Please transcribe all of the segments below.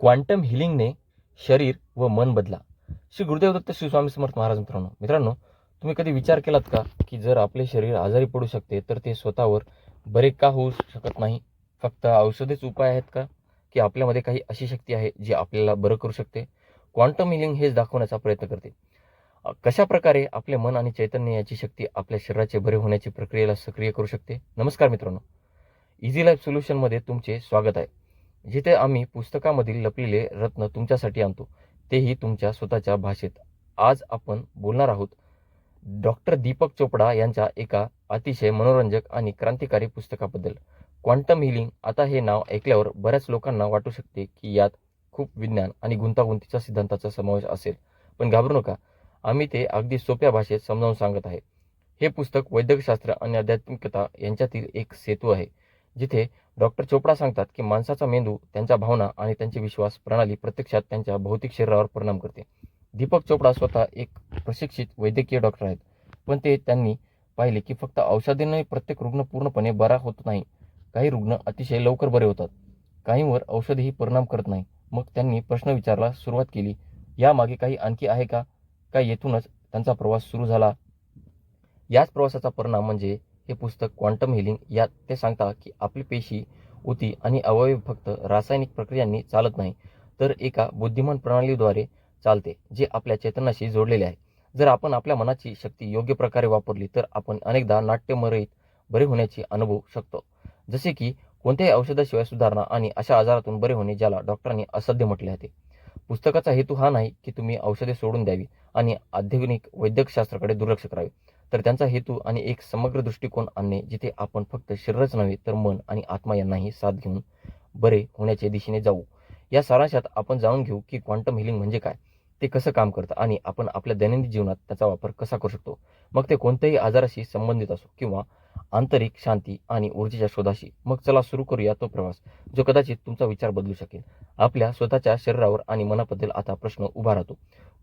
Quantum हिलिंगने शरीर व मन बदला. श्री गुरुदेव दत्त श्री समर्थ महाराज मित्रांनो मित्रांनो तुम्ही कधी विचार केलात का की जर आपले शरीर आजारी पडू शकते तर ते स्वतःवर बरे का होऊ शकत नाही? फक्त औषधेच उपाय आहेत का? की आपल्यामध्ये काही अशी शक्ती आहे जी आपल्याला बरं करू शकते? क्वांटम हिलिंग हेच दाखवण्याचा प्रयत्न करते. कशा प्रकारे आपले मन आणि चैतन्य याची शक्ती आपल्या शरीराचे बरे होण्याची प्रक्रियेला सक्रिय करू शकते? नमस्कार मित्रांनो. इझी लाईफ सोल्युशनमध्ये तुमचे स्वागत आहे. जिथे आम्ही पुस्तकामधील लपलेले रत्न तुमच्यासाठी आणतो तेही तुमच्या स्वतःच्या भाषेत. आज आपण बोलणार आहोत डॉक्टर दीपक चोपडा यांच्या एका अतिशय मनोरंजक आणि क्रांतिकारी पुस्तकाबद्दल. क्वांटम हिलिंग आता हे नाव ऐकल्यावर बऱ्याच लोकांना वाटू शकते की यात खूप विज्ञान आणि गुंतागुंतीच्या सिद्धांताचा समावेश असेल. पण घाबरू नका आम्ही ते अगदी सोप्या भाषेत समजावून सांगत आहे. हे पुस्तक वैद्यकशास्त्र आणि आध्यात्मिकता यांच्यातील एक सेतू आहे. जिथे डॉक्टर चोपडा सांगतात की माणसाचा मेंदू त्यांच्या भावना आणि त्यांचे विश्वास प्रणाली प्रत्यक्षात त्यांच्या भौतिक शरीरावर परिणाम करते. दीपक चोपडा स्वतः एक प्रशिक्षित वैद्यकीय डॉक्टर आहेत. पण ते त्यांनी पाहिले की फक्त औषधांनी प्रत्येक रुग्ण पूर्णपणे बरा होत नाही. काही रुग्ण अतिशय लवकर बरे होतात. काहींवर औषधही परिणाम करत नाही. मग त्यांनी प्रश्न विचारला सुरुवात केली. यामागे काही आणखी आहे का? काय येथूनच त्यांचा प्रवास सुरू झाला? याच प्रवासाचा परिणाम म्हणजे हे पुस्तक क्वांटम हिलिंग यात ते सांगता की आपली पेशी ऊती आणि अवयव फक्त रासायनिक प्रक्रियांनी चालत नाही तर एका बुद्धिमान प्रणालीद्वारे चालते जे आपल्या चेतनाशी जोडलेले आहे. जर आपण आपल्या मनाची शक्ती योग्य प्रकारे वापरली तर आपण अनेकदा नाट्यमरहित बरे होण्याची अनुभवू शकतो. जसे की कोणत्याही औषधाशिवाय सुधारणा आणि अशा आजारातून बरे होणे ज्याला डॉक्टरांनी असाध्य म्हटले होते. पुस्तकाचा हेतू हा नाही की तुम्ही औषधे सोडून द्यावी आणि आधुनिक वैद्यकशास्त्राकडे दुर्लक्ष करावे. तर त्यांचा हेतू आणि एक समग्र दृष्टिकोन आणणे जिथे आपण फक्त शरीरच नव्हे तर मन आणि आत्मा यांनाही साथ घेऊन बरे होण्याच्या दिशेने जाऊ. या सारांशात आपण जाणून घेऊ की क्वांटम हिलिंग म्हणजे काय ते कसं काम करतं आणि आपण आपल्या दैनंदिन जीवनात त्याचा वापर कसा करू शकतो. मग ते कोणत्याही आजाराशी संबंधित असो किंवा आंतरिक शांती आणि ऊर्जेच्या शोधाशी. मग चला सुरू करूया तो प्रवास जो कदाचित तुमचा विचार बदलू शकेल. आपल्या स्वतःच्या शरीरावर आणि मनाबद्दल आता प्रश्न उभा राहतो.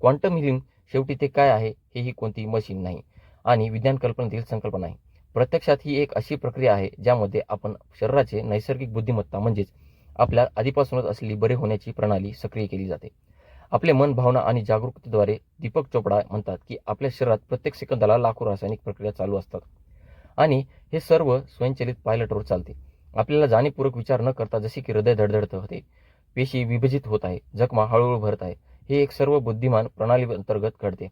क्वांटम हिलिंग शेवटी ते काय आहे हे ही कोणती मशीन नाही. आणि विज्ञान कल्पनेतील संकल्पना आहे. प्रत्यक्षात ही एक अशी प्रक्रिया आहे ज्यामध्ये आपण शरीराचे नैसर्गिक बुद्धिमत्ता म्हणजेच आपल्या आधीपासूनच असलेली बरे होण्याची प्रणाली सक्रिय केली जाते. आपले मन भावना आणि जागरूकतेद्वारे दीपक चोपडा म्हणतात की आपल्या शरीरात प्रत्येक सेकंदाला लाखो रासायनिक प्रक्रिया चालू असतात. आणि हे सर्व स्वयंचलित पायलटवर चालते. आपल्याला जाणीवपूर्वक विचार न करता जसे की हृदय धडधडत होते पेशी विभजित होत आहे जखमा हळूहळू भरत आहे हे एक सर्व बुद्धिमान प्रणाली अंतर्गत घडते.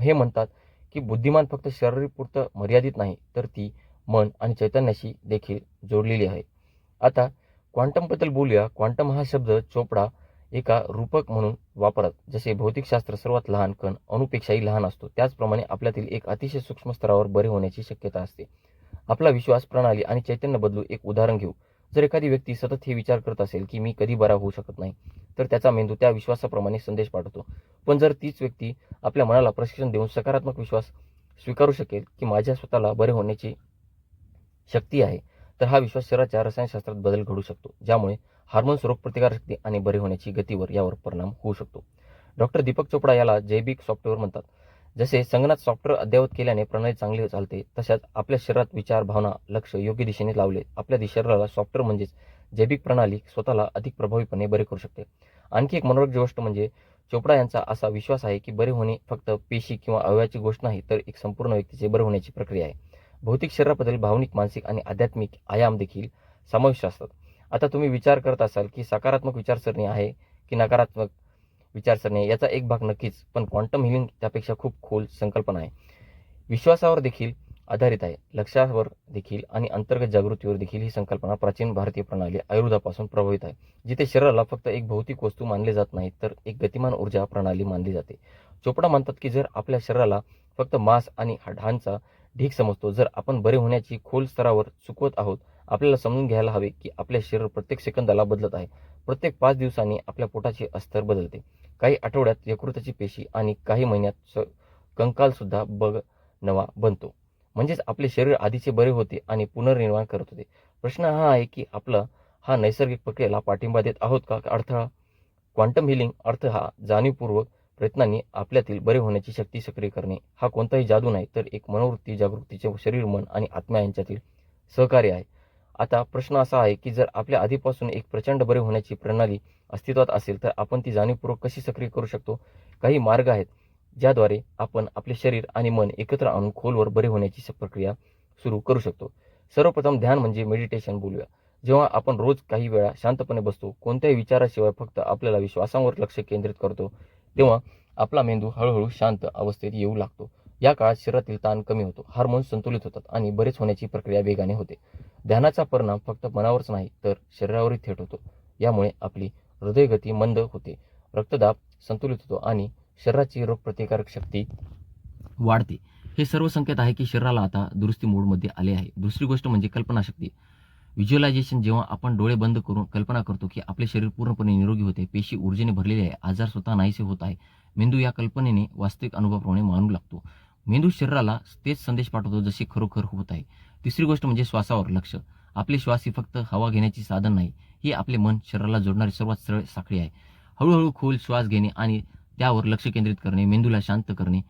हे म्हणतात की बुद्धिमान फक्त शरीरपुरतं मर्यादित नाही तर ती मन आणि चैतन्याशी देखील जोडलेली आहे. आता क्वांटमबद्दल बोलूया. क्वांटम हा शब्द चोपडा एका रूपक म्हणून वापरत जसे भौतिकशास्त्र सर्वात लहान कण अणुपेक्षाही लहान असतो. त्याचप्रमाणे आपल्यातील एक अतिशय सूक्ष्म स्तरावर बरे होण्याची शक्यता असते. आपला विश्वास प्रणाली आणि चैतन्य बदलू एक उदाहरण घेऊ. जर एखादी व्यक्ती सतत हे विचार करत असेल की मी कधी बरा होऊ शकत नाही तर त्याचा मेंदू त्या विश्वासाप्रमाणे संदेश पाठवतो. पण जर तीच व्यक्ती आपल्या मनाला प्रशिक्षण देऊन सकारात्मक विश्वास स्वीकारू शकेल की माझ्या स्वतःला बरे होण्याची शक्ती आहे तर हा विश्वास शरीराच्या रसायनशास्त्रात बदल घडू शकतो ज्यामुळे हार्मोन्स रोगप्रतिकारशक्ती आणि बरे होण्याची गतीवर यावर परिणाम होऊ शकतो. डॉक्टर दीपक चोपडा याला जैविक सॉफ्टवेअर म्हणतात. जसे संगणक सॉफ्टवेअर अद्ययावत केल्याने प्रणाली चांगली चालते तशाच आपल्या शरीरात विचार भावना लक्ष योग्य दिशेने लावले. आपल्या दि- शरीराला सॉफ्टवेअर म्हणजेच जैविक प्रणाली स्वतःला अधिक प्रभावीपणे बरे करू शकते. आणखी एक मनोरंजक गोष्ट म्हणजे चोपडा यांचा असा विश्वास आहे की बरे होणे फक्त पेशी किंवा अवयवाची गोष्ट नाही तर एक संपूर्ण व्यक्तीचे बरे होण्याची प्रक्रिया आहे. भौतिक शरीराबद्दल भावनिक मानसिक आणि आध्यात्मिक आयाम देखील समाविष्ट असतात. आता तुम्ही विचार करत असाल की सकारात्मक विचारसरणी आहे की नकारात्मक विचारसरणी याचा एक भाग नक्कीच पण क्वांटम हिलिंग त्यापेक्षा खूप खोल संकल्पना आहे. विश्वासावर देखील आधारित आहे. लक्षावर देखील आणि अंतर्गत जागृतीवर देखील ही संकल्पना प्राचीन भारतीय प्रणाली आयुर्वेदापासून प्रभावित आहे. जिथे शरीराला फक्त एक भौतिक वस्तू मानले जात नाही तर एक गतिमान ऊर्जा प्रणाली मानली जाते. चोपडा म्हणतात की जर आपल्या शरीराला फक्त मांस आणि हाडांचा ढीक समजतो जर आपण बरे होण्याची खोल स्तरावर चुकवत आहोत आपल्याला समजून घ्यायला हवे की आपले शरीर प्रत्येक सेकंदाला बदलत आहे. प्रत्येक पाच दिवसांनी आपल्या पोटाचे अस्तर बदलते. काही आठवड्यात यकृताची पेशी आणि काही महिन्यात स कंकाल सुद्धा बग नवा बनतो. म्हणजेच आपले शरीर आधीचे बरे होते आणि पुनर्निर्माण करत होते. प्रश्न हा आहे की आपला हा नैसर्गिक प्रक्रियेला पाठिंबा देत आहोत का? अडथळा क्वांटम हिलिंग अर्थ हा जाणीवपूर्वक प्रयत्नांनी आपल्यातील बरे होण्याची शक्ती सक्रिय करणे. हा कोणताही जादू नाही तर एक मनोवृत्ती जागृतीचे शरीर मन आणि आत्मा यांच्यातील सहकार्य आहे. आता प्रश्न असा आहे की जर आपल्या आधीपासून एक प्रचंड बरे होण्याची प्रणाली अस्तित्वात असेल तर आपण ती जाणीवपूर्वक कशी सक्रिय करू शकतो? काही मार्ग आहेत ज्याद्वारे आपण आपले शरीर आणि मन एकत्र आणून खोलवर बरे होण्याची स- प्रक्रिया सुरू करू शकतो. सर्वप्रथम ध्यान म्हणजे मेडिटेशन बोलूया. जेव्हा आपण रोज काही वेळा शांतपणे बसतो कोणत्याही विचाराशिवाय फक्त आपल्याला विश्वासांवर लक्ष केंद्रित करतो तेव्हा आपला मेंदू हळूहळू शांत अवस्थेत येऊ लागतो. या काळात शरीरातील ताण कमी होतो. हार्मोन्स संतुलित होतात आणि बरेच होण्याची प्रक्रिया वेगाने होते. ध्यानाचा परिणाम फक्त मनावरच नाही तर शरीरावरही थेट होतो. यामुळे आपली हृदयगती मंद होते. रक्तदाब संतुलित होतो आणि शरीराची रोगप्रतिकारक शक्ती वाढते. हे सर्व संकेत आहे की शरीराला आता दुरुस्ती मोडमध्ये आले आहे. दुसरी गोष्ट म्हणजे कल्पनाशक्ती. व्हिज्युअलायझेशन जेव्हा आपण डोळे बंद करून कल्पना करतो की आपले शरीर पूर्णपणे निरोगी होते पेशी ऊर्जेने भरलेले आहे आजार स्वतः नाहीसे होत आहे मेंदू या कल्पनेने वास्तविक अनुभवाप्रमाणे मानू लागतो. मेंदू शरीराला तेच संदेश पाठवतो जसे खरोखर होत आहे. तिसरी गोष्ट म्हणजे श्वासावर लक्ष. आपले श्वास ही फक्त हवा घेण्याची साधन नाही ही आपले मन शरीराला जोडणारी सर्वात सरळ साखळी आहे. हळूहळू खोल श्वास घेणे आणि त्यावर लक्ष केंद्रित करणे मेंदूला शांत करणे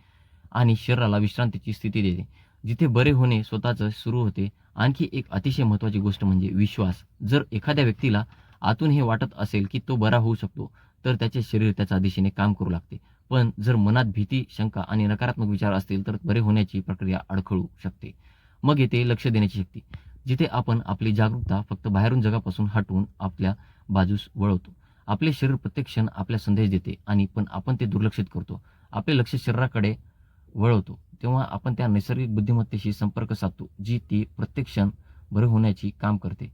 आणि शरीराला विश्रांतीची स्थिती देते जिथे बरे होणे स्वतःच सुरू होते आणखी एक अतिशय महत्त्वाची गोष्ट म्हणजे विश्वास. जर एखाद्या व्यक्तीला आतून हे वाटत असेल की तो बरा होऊ शकतो तर त्याचे शरीर त्याच्या दिशेने काम करू लागते. पण जर मनात भीती शंका आणि नकारात्मक विचार असतील तर बरे होण्याची प्रक्रिया अडखळू शकते. मग येते लक्ष देण्याची शक्ती. जिथे आपण आपली जागरूकता फक्त बाहेरून जगापासून हटवून आपल्या बाजूस वळवतो. आपले शरीर प्रत्येक क्षण आपल्या संदेश देते आणि पण आपण ते दुर्लक्षित करतो. आपले लक्ष शरीराकडे वळवतो. तेव्हा आपण त्या नैसर्गिक बुद्धिमत्तेशी संपर्क साधतो जी ती प्रत्येक क्षण बरे होण्याची काम करते.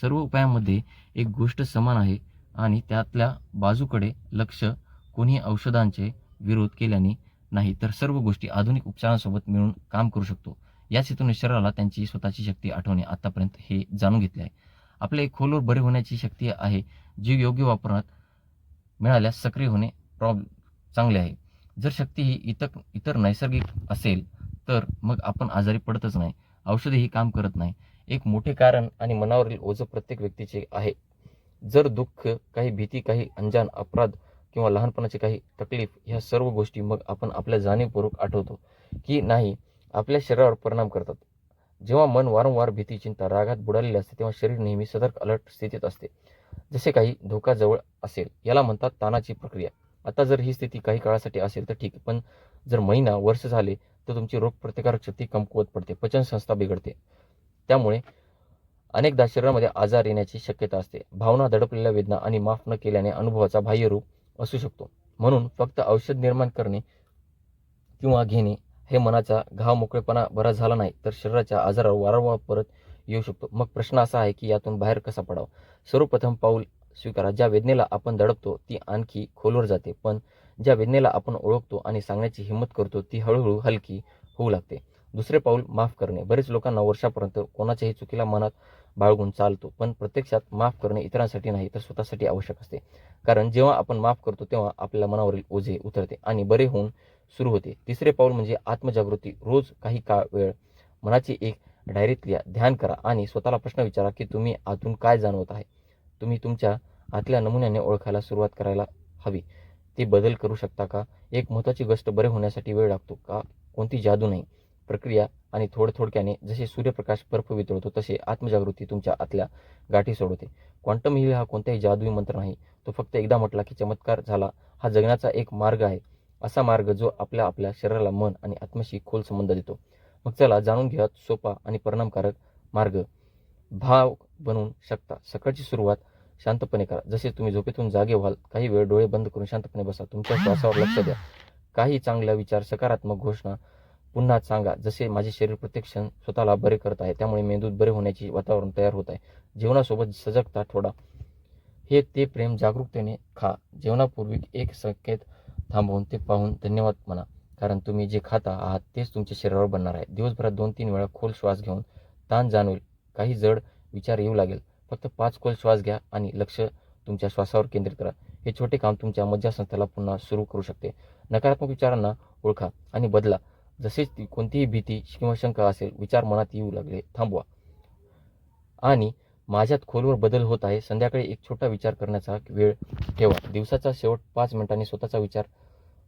सर्व उपायांमध्ये एक गोष्ट समान आहे आणि त्यातल्या बाजूकडे लक्ष कोणी औषधांचे विरोध केल्याने नाही तर सर्व गोष्टी आधुनिक उपचारांसोबत मिळून काम करू शकतो. याच हेतूने शरीराला त्यांची स्वतःची शक्ती आठवणे आतापर्यंत हे जाणून घेतले आहे. आपले खोलवर बरे होण्याची शक्ती आहे जी योग्य वापरात मिळाल्यास सक्रिय होणे प्रॉब चांगले आहे. जर शक्ती ही इतर इतर नैसर्गिक असेल तर मग आपण आजारी पडतच नाही औषधे ही काम करत नाही. एक मोठे कारण आणि मनावरील ओझं प्रत्येक व्यक्तीचे आहे. जर दुःख काही भीती काही अंजान अपराध किंवा लहानपणाची काही तकलीफ ह्या सर्व गोष्टी मग आपण आपल्या जाणीवपूर्वक आठवतो की नाही आपल्या शरीरावर परिणाम करतात. जेव्हा मन वारंवार भीती चिंता रागात बुडालेले असते तेव्हा शरीर नेहमी सतर्क अलर्ट स्थितीत असते. जसे काही धोका जवळ असेल याला म्हणतात ताणाची प्रक्रिया. आता जर ही स्थिती काही काळासाठी असेल तर ठीक पण जर महिना वर्ष झाले तर तुमची रोगप्रतिकारक शक्ती कमकुवत पडते पचनसंस्था बिघडते. त्यामुळे अनेकदा शरीरामध्ये आजार येण्याची शक्यता असते. भावना दडपलेल्या वेदना आणि माफ न केल्याने अनुभवाचा बाह्यरूप असू शकतो. म्हणून फक्त औषध निर्माण करणे किंवा घेणे हे मनाचा घाव मोकळेपणा बरा झाला नाही तर शरीराच्या आजारावर वारंवार परत येऊ शकतो. मग प्रश्न असा आहे की यातून बाहेर कसा पडावा? सर्वप्रथम पाऊल स्वीकारा. ज्या वेदनेला आपण दडपतो ती आणखी खोलवर जाते. पण ज्या वेदनेला आपण ओळखतो आणि सांगण्याची हिंमत करतो ती हळूहळू हलकी होऊ लागते. दुसरे पाऊल माफ करणे. बरेच लोकांना वर्षापर्यंत कोणाच्याही चुकीला मनात बाळगून चालतो. पण प्रत्यक्षात माफ करणे इतरांसाठी नाही तर स्वतःसाठी आवश्यक असते. कारण जेव्हा आपण माफ करतो तेव्हा आपल्या मनावरील ओझे उतरते आणि बरे होऊन सुरू होते. तिसरे पाऊल म्हणजे आत्मजागृती. रोज काही काळ वेळ मनाची एक डायरीत लिहा ध्यान करा आणि स्वतःला प्रश्न विचारा की तुम्ही आतून काय जाणवत आहे? तुम्ही तुमच्या आतल्या नमुन्याने ओळखायला सुरुवात करायला हवी. ते बदल करू शकता का? एक महत्त्वाची गोष्ट बरे होण्यासाठी वेळ लागतो का? कोणती जादू नाही. प्रक्रिया आणि थोड थोडक्याने जसे सूर्यप्रकाश बर्फ वितळतो तसे आत्मजागृती तुमच्या आतल्या गाठी सोडवते. क्वांटम हिल हा कोणताही जादुई मंत्र नाही. तो फक्त एकदा म्हटला की चमत्कार झाला. हा जगण्याचा एक मार्ग आहे. असा मार्ग जो आपल्या आपल्या शरीराला मन आणि आत्म्याशी खोल संबंध देतो. मग चला जाणून घ्या सोपा आणि परिणामकारक मार्ग. भाव बनवून शकता. सकाळची सुरुवात शांतपणे करा. जसे तुम्ही झोपेतून जागे व्हाल काही वेळ डोळे बंद करून शांतपणे बसा. तुमच्या श्वासावर लक्ष द्या. काही चांगला विचार सकारात्मक घोषणा पुन्हा सांगा जसे माझे शरीर प्रत्येक क्षण स्वतःला बरे करत आहे त्यामुळे मेंदूत बरे होण्याची वातावरण तयार होत आहे. जेवणासोबत सजगता थोडा हे ते प्रेम जागरूकतेने खा. जेवणापूर्वी एक संकेत थांबवून ते पाहून धन्यवाद म्हणा. कारण तुम्ही जे खाता आहात तेच तुमच्या शरीरावर बनणार आहे. दिवसभरात दोन तीन वेळा खोल श्वास घेऊन ताण जाणवेल. काही जड विचार येऊ लागेल. फक्त पाच खोल श्वास घ्या आणि लक्ष तुमच्या श्वासावर केंद्रित करा. हे छोटे काम तुमच्या मज्जासंस्थेला पुन्हा सुरू करू शकते. नकारात्मक विचारांना ओळखा आणि बदला. जसेच ती कोणतीही भीती किंवा शंका असेल विचार मनात येऊ लागले. थांबवा. आणि माझ्यात खोलवर बदल होत आहे. संध्याकाळी एक छोटा विचार करण्याचा वेळ ठेवा. दिवसाचा शेवट पाच मिनिटांनी स्वतःचा विचार.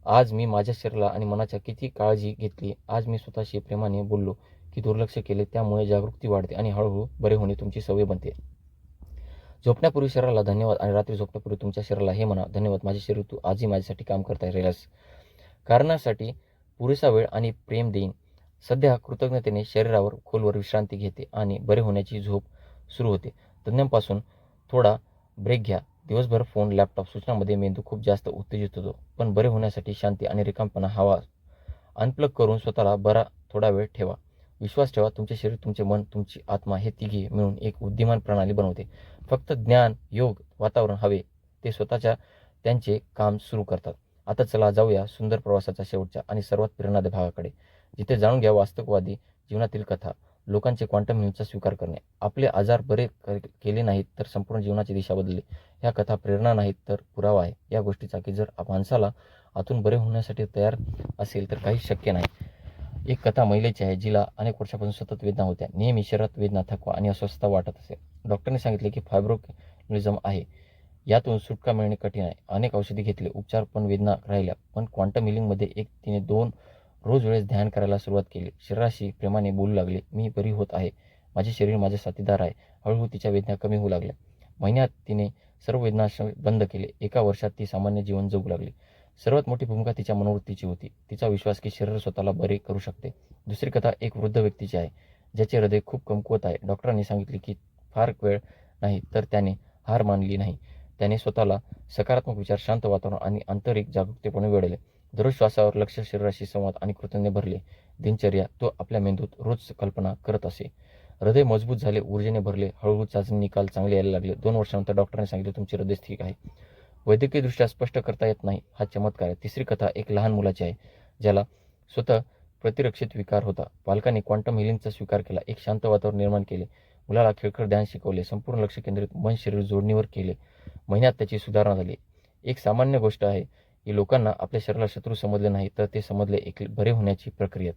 आज मी माझ्या शरीराला आणि मनाच्या किती काळजी घेतली आज मी स्वतःशी प्रेमाने बोललो की दुर्लक्ष केले त्यामुळे जागरूकती वाढते आणि हळूहळू बरे होणे तुमची सवय बनते. झोपण्यापूर्वी शरीराला धन्यवाद आणि रात्री झोपण्यापूर्वी तुमच्या शरीराला हे म्हणा धन्यवाद माझे शरीर तू आजही माझ्यासाठी काम करता राहिलास. कारणासाठी पुरेसा वेळ आणि प्रेम देईन. सध्या कृतज्ञतेने शरीरावर खोलवर विश्रांती घेते आणि बरे होण्याची झोप सुरू होते. तज्ज्ञांपासून थोडा ब्रेक घ्या. दिवसभर फोन लॅपटॉप सूचनामध्ये मेंदू खूप जास्त उत्तेजित होतो पण बरे होण्यासाठी शांती आणि रिकामपणा हवा. अनप्लग करून स्वतःला बरा थोडा वेळ ठेवा. विश्वास ठेवा तुमचे शरीर तुमचे मन तुमची आत्मा हे तिघे मिळून एक बुद्धिमान प्रणाली बनवते. फक्त ज्ञान योग वातावरण हवे ते स्वतःच्या त्यांचे काम सुरू करतात. आता चला जाऊया सुंदर प्रवासाच्या शेवटच्या आणि सर्वात प्रेरणादायी भागाकडे जिथे जाणून घ्या वास्तववादी जीवनातील कथा लोकांचे क्वांटम न्यूजचा स्वीकार करणे. आपले आजार बरे केले नाहीत तर संपूर्ण जीवनाची दिशा बदलली. ह्या कथा प्रेरणा नाहीत तर पुरावा आहे. या गोष्टीचा की जर माणसाला आतून बरे होण्यासाठी तयार असेल तर काही शक्य नाही. एक कथा महिलेची आहे जिला अनेक वर्षापासून सतत वेदना होत्या. नेहमी शरीरात वेदना थकवा आणि अस्वस्थता वाटत असे. डॉक्टरने सांगितले की फायब्रोलिझम आहे. यातून सुटका मिळणे कठीण आहे. अनेक औषधी घेतले उपचार पण वेदना राहिल्या पण क्वांटम हिलिंगमध्ये एक तिने दोन रोज वेळेस ध्यान करायला सुरुवात केली. शरीराशी प्रेमाने बोलू लागले मी बरी होत आहे. माझे शरीर माझे साथीदार आहे. हळूहळू तिच्या वेदना कमी होऊ लागल्या. महिन्यात तिने सर्व वेदना बंद केले. एका वर्षात ती सामान्य जीवन जगू लागली. सर्वात मोठी भूमिका तिच्या मनोवृत्तीची होती. तिचा विश्वास की शरीर स्वतःला बरे करू शकते. दुसरी कथा एक वृद्ध व्यक्तीची आहे ज्याचे हृदय खूप कमकुवत आहे. डॉक्टरांनी सांगितले की फार वेळ नाही तर त्याने हार मानली नाही. त्याने स्वतःला सकारात्मक विचार शांत वातावरण आणि आंतरिक जागरूकतेपणे वेळले दररोज श्वासावर लक्ष शरीराशी संवाद आणि कृतज्ञ भरले. दिनचर्या तो आपल्या मेंदूत रोज कल्पना करत असे. हृदय मजबूत झाले ऊर्जेने भरले हळूहळू चाचणी निकाल चांगले यायला लागले. दोन वर्षानंतर डॉक्टरने सांगितले तुमचे हृदय ठीक आहे. वैद्यकीयदृष्ट्या स्पष्ट करता येत नाही हा चमत्कार आहे. तिसरी कथा एक लहान मुलाची आहे ज्याला स्वतः प्रतिरक्षित विकार होता. पालकांनी क्वांटम हिलिंगचा स्वीकार केला एक शांत वातावरण निर्माण केले. मुलाला खेळकर ध्यान शिकवले संपूर्ण लक्ष केंद्रित मन शरीर जोडणीवर केले. महिन्यात त्याची सुधारणा झाली. एक सामान्य गोष्ट आहे की लोकांना आपल्या शरीराला शत्रू समजले नाही तर ते समजले एक बरे होण्याची प्रक्रिया.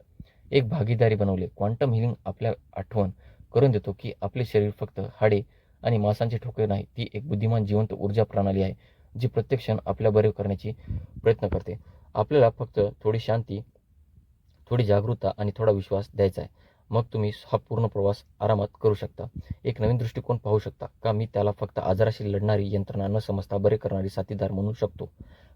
एक भागीदारी बनवले. क्वांटम हिलिंग आपल्या आठवण करून देतो की आपले शरीर फक्त हाडे आणि मांसांचे ठोके नाही ती एक बुद्धिमान जिवंत ऊर्जा प्रणाली आहे जी प्रत्येक क्षण आपल्या बरे करण्याची प्रयत्न करते. आपल्याला फक्त थोडी शांती थोडी जागरूकता आणि थोडा विश्वास द्यायचा आहे. मग तुम्ही हा पूर्ण प्रवास आरामात करू शकता. एक नवीन दृष्टिकोन पाहू शकता. का मी त्याला फक्त आजाराशी लढणारी यंत्रणा न समजता बरे करणारी साथीदार म्हणू शकतो?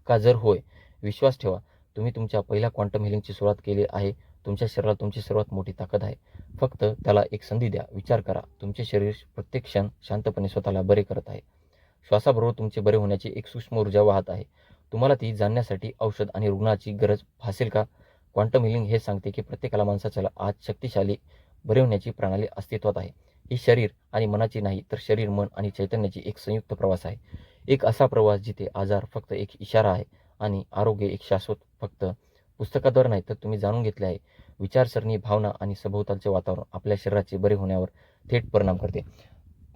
का जर होय विश्वास ठेवा. तुम्ही तुमच्या पहिल्या क्वांटम हिलिंगची सुरुवात केली आहे. तुमच्या शरीराला तुमची सर्वात मोठी ताकद आहे. फक्त त्याला एक संधी द्या. विचार करा. तुमचे शरीर प्रत्येक क्षण शांतपणे स्वतःला बरे करत आहे. श्वासाबरोबर तुमचे बरे होण्याची एक सूक्ष्म ऊर्जा वाहत आहे. तुम्हाला ती जाणण्यासाठी औषध आणि रुग्णाची गरज भासेल का? क्वांटम हिलिंग हे सांगते की प्रत्येकाला माणसाच्याला आज शक्तिशाली भरवण्याची होण्याची प्रणाली अस्तित्वात आहे. ही शरीर आणि मनाची नाही तर शरीर मन आणि चैतन्याची एक संयुक्त प्रवास आहे. एक असा प्रवास जिथे आजार फक्त एक इशारा आहे आणि आरोग्य एक शाश्वत फक्त पुस्तकाद्वारे नाही तर तुम्ही जाणून घेतले आहे. विचारसरणी भावना आणि सभोवतालचे वातावरण आपल्या शरीराचे बरे होण्यावर थेट परिणाम करते.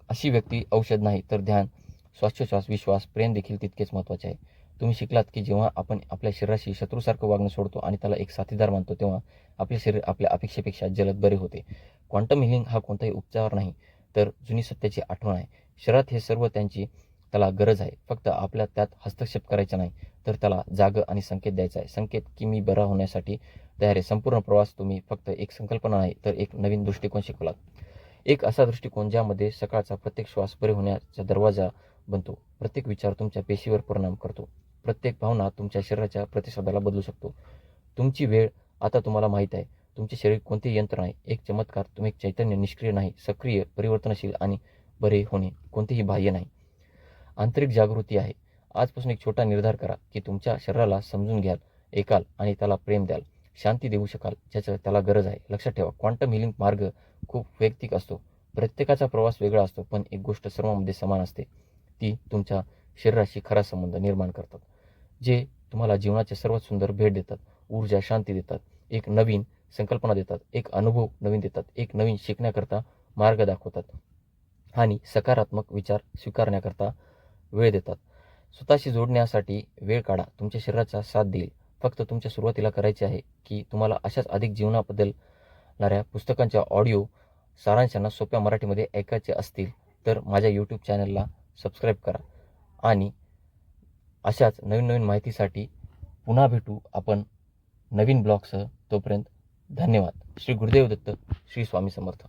अशी व्यक्ती औषध नाही तर ध्यान श्वासोच्छ्वास विश्वास प्रेम देखील तितकेच महत्त्वाचे आहे. तुम्ही शिकलात की जेव्हा आपण आपल्या शरीराशी शत्रूसारखं वागणं सोडतो आणि त्याला एक साथीदार मानतो तेव्हा आपले शरीर आपल्या अपेक्षेपेक्षा जलद बरे होते. क्वांटम हिलिंग हा कोणताही उपचार नाही तर जुनी सत्याची आठवण आहे. शरीरात हे सर्व त्यांची त्याला गरज आहे. फक्त आपल्या त्यात हस्तक्षेप करायचा नाही तर त्याला जाग आणि संकेत द्यायचा आहे. संकेत की मी बरा होण्यासाठी तयार आहे. संपूर्ण प्रवास तुम्ही फक्त एक संकल्पना नाही तर एक नवीन दृष्टिकोन शिकवलात. एक असा दृष्टिकोन ज्यामध्ये सकाळचा प्रत्येक श्वास बरे होण्याचा दरवाजा बनतो. प्रत्येक विचार तुमच्या पेशीवर परिणाम करतो. प्रत्येक भावना तुमच्या शरीराच्या प्रतिसादाला बदलू शकतो. तुमची वेळ आता तुम्हाला माहीत आहे. तुमचे शरीर कोणतेही यंत्र नाही. एक चमत्कार तुम्ही एक चैतन्य निष्क्रिय नाही सक्रिय परिवर्तनशील आणि बरे होणे कोणतेही बाह्य नाही. आंतरिक जागृती आहे. आजपासून एक छोटा निर्धार करा की तुमच्या शरीराला समजून घ्याल ऐकाल आणि त्याला प्रेम द्याल. शांती देऊ शकाल ज्याचं त्याला गरज आहे. लक्षात ठेवा क्वांटम हिलिंग मार्ग खूप वैयक्तिक असतो. प्रत्येकाचा प्रवास वेगळा असतो पण एक गोष्ट सर्वांमध्ये समान असते. ती तुमच्या शरीराशी खरा संबंध निर्माण करतात. जे तुम्हाला जीवनाचे सर्वात सुंदर भेट देतात ऊर्जा शांती देतात एक नवीन संकल्पना देतात एक अनुभव नवीन देतात एक नवीन शिकण्याकरता मार्ग दाखवतात आणि सकारात्मक विचार स्वीकारण्याकरता वेळ देतात. स्वतःशी जोडण्यासाठी वेळ काढा तुमच्या शरीराचा साथ देईल. फक्त तुमच्या सुरुवातीला करायचे आहे की तुम्हाला अशाच अधिक जीवनाबद्दलणाऱ्या पुस्तकांच्या ऑडिओ सारांशांना सोप्या मराठीमध्ये ऐकायचे असतील तर माझ्या यूट्यूब चॅनलला सबस्क्राईब करा आणि अशाच नवीन नवीन माहितीसाठी पुन्हा भेटू आपण नवीन ब्लॉगसह. तोपर्यंत धन्यवाद. श्री गुरुदेव दत्त श्री स्वामी समर्थ.